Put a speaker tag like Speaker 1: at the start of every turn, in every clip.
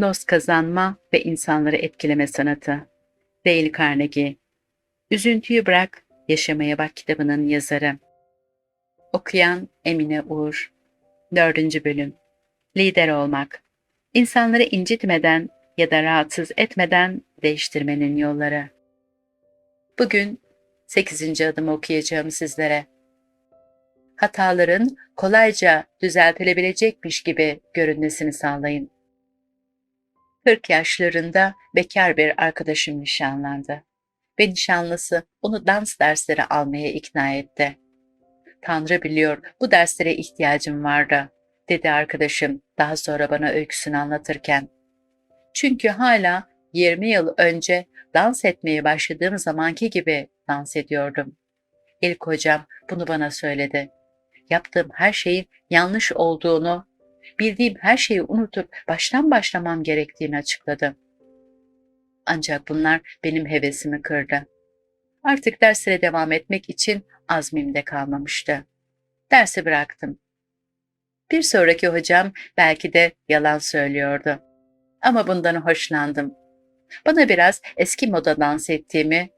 Speaker 1: Dost kazanma ve insanları etkileme sanatı. Dale Carnegie. Üzüntüyü bırak, yaşamaya bak kitabının yazarı. Okuyan Emine Uğur. Dördüncü bölüm. Lider olmak. İnsanları incitmeden ya da rahatsız etmeden değiştirmenin yolları. Bugün 8. adımı okuyacağım sizlere. Hataların kolayca düzeltilebilecekmiş gibi görünmesini sağlayın. 40 yaşlarında bekar bir arkadaşım nişanlandı ve nişanlısı onu dans dersleri almaya ikna etti. Tanrı biliyor bu derslere ihtiyacım vardı, dedi arkadaşım daha sonra bana öyküsünü anlatırken. Çünkü hala 20 yıl önce dans etmeye başladığım zamanki gibi dans ediyordum. İlk hocam bunu bana söyledi. Yaptığım her şeyin yanlış olduğunu, bildiğim her şeyi unutup baştan başlamam gerektiğini açıkladı. Ancak bunlar benim hevesimi kırdı. Artık derslere devam etmek için azmimde kalmamıştı. Dersi bıraktım. Bir sonraki hocam belki de yalan söylüyordu. Ama bundan hoşlandım. Bana biraz eski moda dans ettiğimi,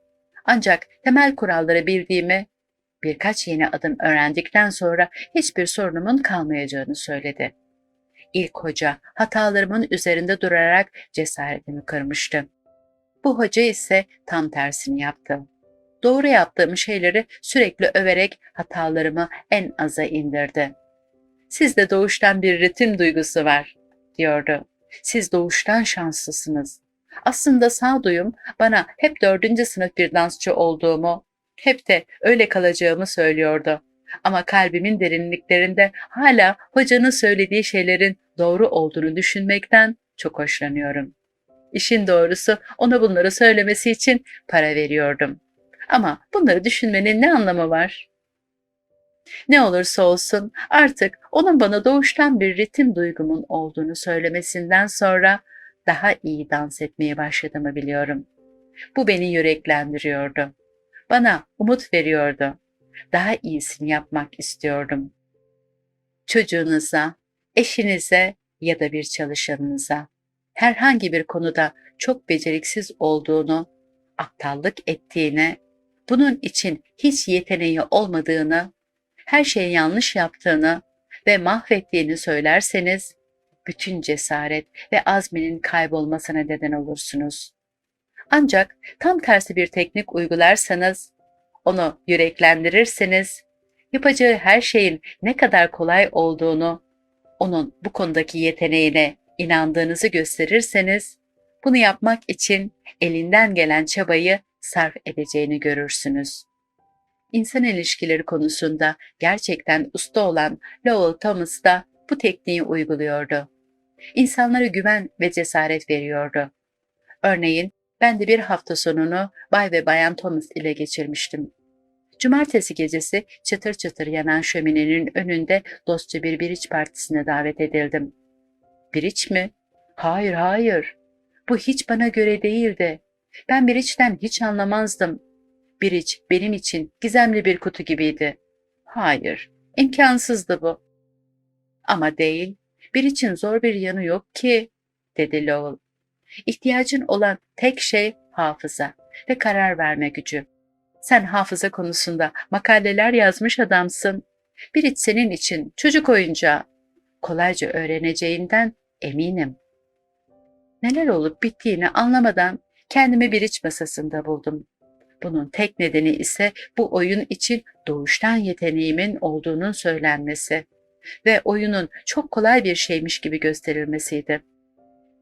Speaker 1: ancak temel kuralları bildiğimi, birkaç yeni adım öğrendikten sonra hiçbir sorunumun kalmayacağını söyledi. İlk hoca hatalarımın üzerinde durarak cesaretimi kırmıştı. Bu hoca ise tam tersini yaptı. Doğru yaptığım şeyleri sürekli överek hatalarımı en aza indirdi. Sizde doğuştan bir ritim duygusu var, diyordu. Siz doğuştan şanslısınız. Aslında sağduyum bana hep dördüncü sınıf bir dansçı olduğumu, hep de öyle kalacağımı söylüyordu. Ama kalbimin derinliklerinde hala hocanın söylediği şeylerin doğru olduğunu düşünmekten çok hoşlanıyorum. İşin doğrusu ona bunları söylemesi için para veriyordum. Ama bunları düşünmenin ne anlamı var? Ne olursa olsun artık onun bana doğuştan bir ritim duygumun olduğunu söylemesinden sonra daha iyi dans etmeye başladığımı biliyorum. Bu beni yüreklendiriyordu. Bana umut veriyordu. Daha iyisini yapmak istiyordum. Çocuğunuza, eşinize ya da bir çalışanınıza herhangi bir konuda çok beceriksiz olduğunu, aptallık ettiğini, bunun için hiç yeteneği olmadığını, her şeyi yanlış yaptığını ve mahvettiğini söylerseniz, bütün cesaret ve azminin kaybolmasına neden olursunuz. Ancak tam tersi bir teknik uygularsanız, onu yüreklendirirseniz, yapacağı her şeyin ne kadar kolay olduğunu, onun bu konudaki yeteneğine inandığınızı gösterirseniz, bunu yapmak için elinden gelen çabayı sarf edeceğini görürsünüz. İnsan ilişkileri konusunda gerçekten usta olan Lowell Thomas da bu tekniği uyguluyordu. İnsanlara güven ve cesaret veriyordu. Örneğin ben de bir hafta sonunu Bay ve Bayan Thomas ile geçirmiştim. Cumartesi gecesi çıtır çıtır yanan şöminenin önünde dostça bir biriç partisine davet edildim. Biriç mi? Hayır, hayır. Bu hiç bana göre değildi. Ben biriçten hiç anlamazdım. Biriç benim için gizemli bir kutu gibiydi. Hayır, imkansızdı bu. Ama değil, biriçin zor bir yanı yok ki, dedi Lowell. İhtiyacın olan tek şey hafıza ve karar verme gücü. Sen hafıza konusunda makaleler yazmış adamsın. Biriç senin için çocuk oyuncağı. Kolayca öğreneceğinden eminim. Neler olup bittiğini anlamadan kendimi bir iç masasında buldum. Bunun tek nedeni ise bu oyun için doğuştan yeteneğimin olduğunun söylenmesi ve oyunun çok kolay bir şeymiş gibi gösterilmesiydi.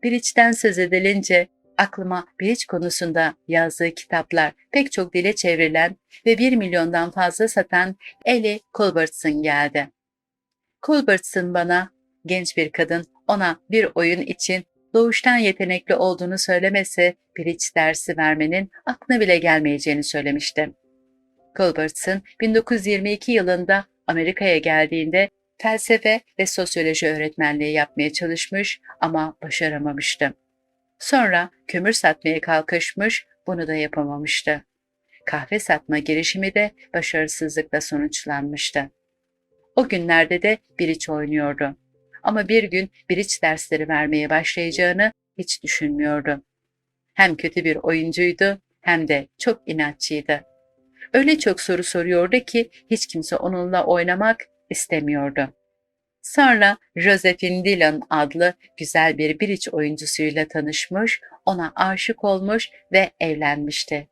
Speaker 1: Biriç'ten söz edilince aklıma Biriç konusunda yazdığı kitaplar pek çok dile çevrilen ve bir milyondan fazla satan Ellie Culbertson geldi. Culbertson bana genç bir kadın ona bir oyun için doğuştan yetenekli olduğunu söylemese Bridge dersi vermenin aklına bile gelmeyeceğini söylemişti. Culbertson 1922 yılında Amerika'ya geldiğinde felsefe ve sosyoloji öğretmenliği yapmaya çalışmış ama başaramamıştı. Sonra kömür satmaya kalkışmış, bunu da yapamamıştı. Kahve satma girişimi de başarısızlıkla sonuçlanmıştı. O günlerde de biriç oynuyordu. Ama bir gün biriç dersleri vermeye başlayacağını hiç düşünmüyordu. Hem kötü bir oyuncuydu hem de çok inatçıydı. Öyle çok soru soruyordu ki hiç kimse onunla oynamak istemiyordu. Sonra Josephine Dillon adlı güzel bir bridge oyuncusuyla tanışmış, ona aşık olmuş ve evlenmişti.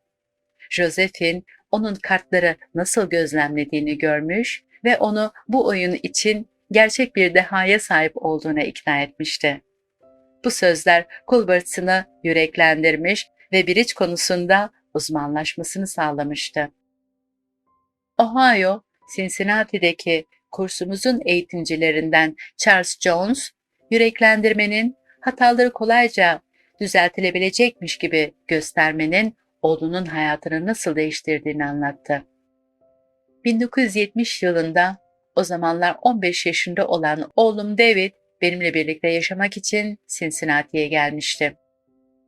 Speaker 1: Josephine onun kartları nasıl gözlemlediğini görmüş ve onu bu oyun için gerçek bir dehaya sahip olduğuna ikna etmişti. Bu sözler Culbertson'ı yüreklendirmiş ve bridge konusunda uzmanlaşmasını sağlamıştı. Ohio, Cincinnati'deki kursumuzun eğitimcilerinden Charles Jones, yüreklendirmenin hataları kolayca düzeltilebilecekmiş gibi göstermenin oğlunun hayatını nasıl değiştirdiğini anlattı. 1970 yılında o zamanlar 15 yaşında olan oğlum David benimle birlikte yaşamak için Cincinnati'ye gelmişti.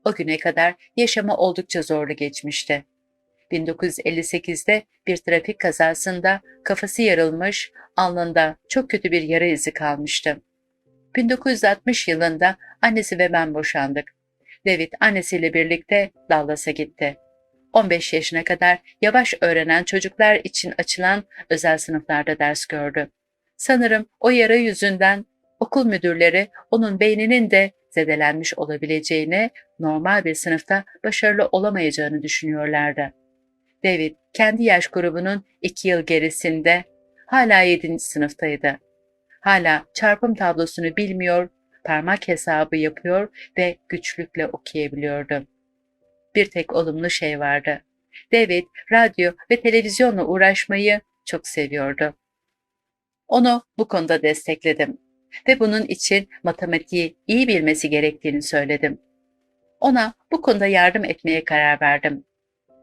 Speaker 1: O güne kadar yaşama oldukça zorlu geçmişti. 1958'de bir trafik kazasında kafası yarılmış, alnında çok kötü bir yara izi kalmıştı. 1960 yılında annesi ve ben boşandık. David annesiyle birlikte Dallas'a gitti. 15 yaşına kadar yavaş öğrenen çocuklar için açılan özel sınıflarda ders gördü. Sanırım o yara yüzünden okul müdürleri onun beyninin de zedelenmiş olabileceğini, normal bir sınıfta başarılı olamayacağını düşünüyorlardı. David kendi yaş grubunun iki yıl gerisinde hala yedinci sınıftaydı. Hala çarpım tablosunu bilmiyor, parmak hesabı yapıyor ve güçlükle okuyabiliyordu. Bir tek olumlu şey vardı. David radyo ve televizyonla uğraşmayı çok seviyordu. Onu bu konuda destekledim ve bunun için matematiği iyi bilmesi gerektiğini söyledim. Ona bu konuda yardım etmeye karar verdim.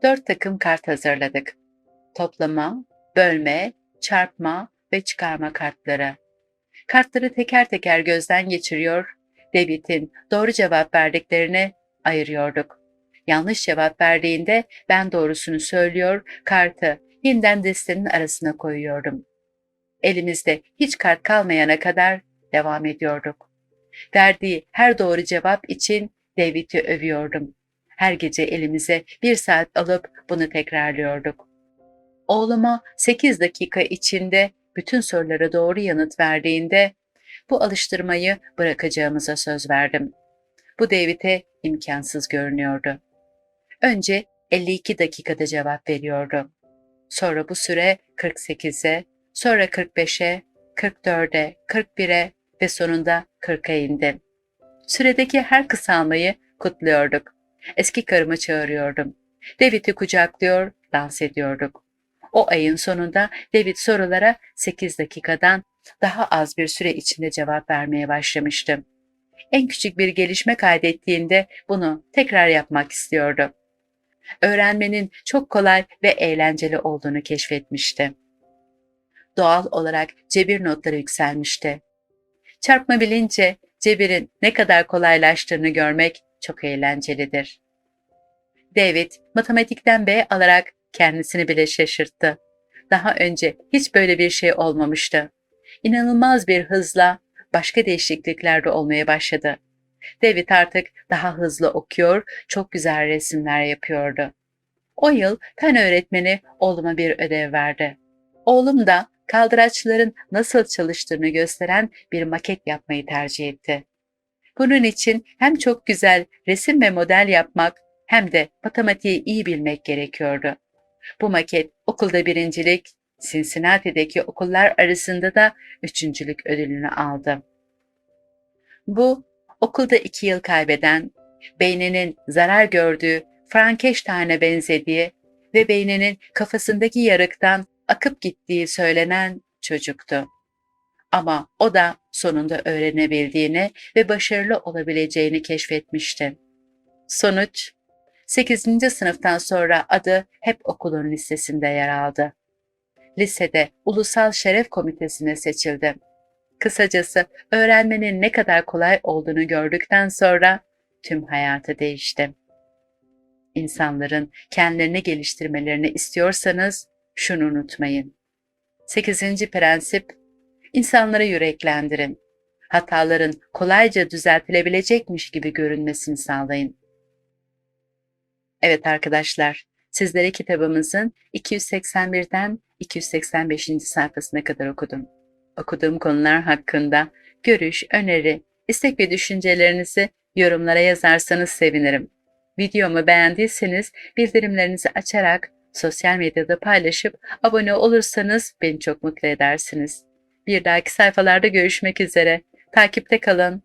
Speaker 1: Dört takım kart hazırladık. Toplama, bölme, çarpma ve çıkarma kartları. Kartları teker teker gözden geçiriyor, David'in doğru cevap verdiklerini ayırıyorduk. Yanlış cevap verdiğinde ben doğrusunu söylüyor, kartı yeniden destenin arasına koyuyordum. Elimizde hiç kart kalmayana kadar devam ediyorduk. Verdiği her doğru cevap için David'i övüyordum. Her gece elimize bir saat alıp bunu tekrarlıyorduk. Oğluma 8 dakika içinde bütün sorulara doğru yanıt verdiğinde bu alıştırmayı bırakacağımıza söz verdim. Bu David'e imkansız görünüyordu. Önce 52 dakikada cevap veriyordu. Sonra bu süre 48'e, sonra 45'e, 44'e, 41'e ve sonunda 40'a indi. Süredeki her kısalmayı kutluyorduk. Eski karımı çağırıyordum. David'i kucaklıyor, dans ediyorduk. O ayın sonunda David sorulara 8 dakikadan daha az bir süre içinde cevap vermeye başlamıştı. En küçük bir gelişme kaydettiğinde bunu tekrar yapmak istiyordu. Öğrenmenin çok kolay ve eğlenceli olduğunu keşfetmişti. Doğal olarak cebir notları yükselmişti. Çarpma bilince cebirin ne kadar kolaylaştığını görmek çok eğlencelidir. David matematikten B alarak kendisini bile şaşırttı. Daha önce hiç böyle bir şey olmamıştı. İnanılmaz bir hızla başka değişikliklerde olmaya başladı. David artık daha hızlı okuyor, çok güzel resimler yapıyordu. O yıl fen öğretmeni oğluma bir ödev verdi. Oğlum da kaldıraçların nasıl çalıştığını gösteren bir maket yapmayı tercih etti. Bunun için hem çok güzel resim ve model yapmak hem de matematiği iyi bilmek gerekiyordu. Bu maket okulda birincilik, Cincinnati'deki okullar arasında da üçüncülük ödülünü aldı. Bu, okulda iki yıl kaybeden, beyninin zarar gördüğü Frankenstein'e benzediği ve beyninin kafasındaki yarıktan akıp gittiği söylenen çocuktu. Ama o da sonunda öğrenebildiğini ve başarılı olabileceğini keşfetmişti. Sonuç, 8. sınıftan sonra adı hep okulun listesinde yer aldı. Lisede Ulusal Şeref Komitesi'ne seçildi. Kısacası öğrenmenin ne kadar kolay olduğunu gördükten sonra tüm hayatı değişti. İnsanların kendilerini geliştirmelerini istiyorsanız şunu unutmayın. 8. prensip insanları yüreklendirin. hataların kolayca düzeltilebilecekmiş gibi görünmesini sağlayın. Evet arkadaşlar, sizlere kitabımızın 281'den 285. sayfasına kadar okudum. Okuduğum konular hakkında görüş, öneri, istek ve düşüncelerinizi yorumlara yazarsanız sevinirim. Videomu beğendiyseniz bildirimlerinizi açarak sosyal medyada paylaşıp abone olursanız beni çok mutlu edersiniz. Bir dahaki sayfalarda görüşmek üzere. Takipte kalın.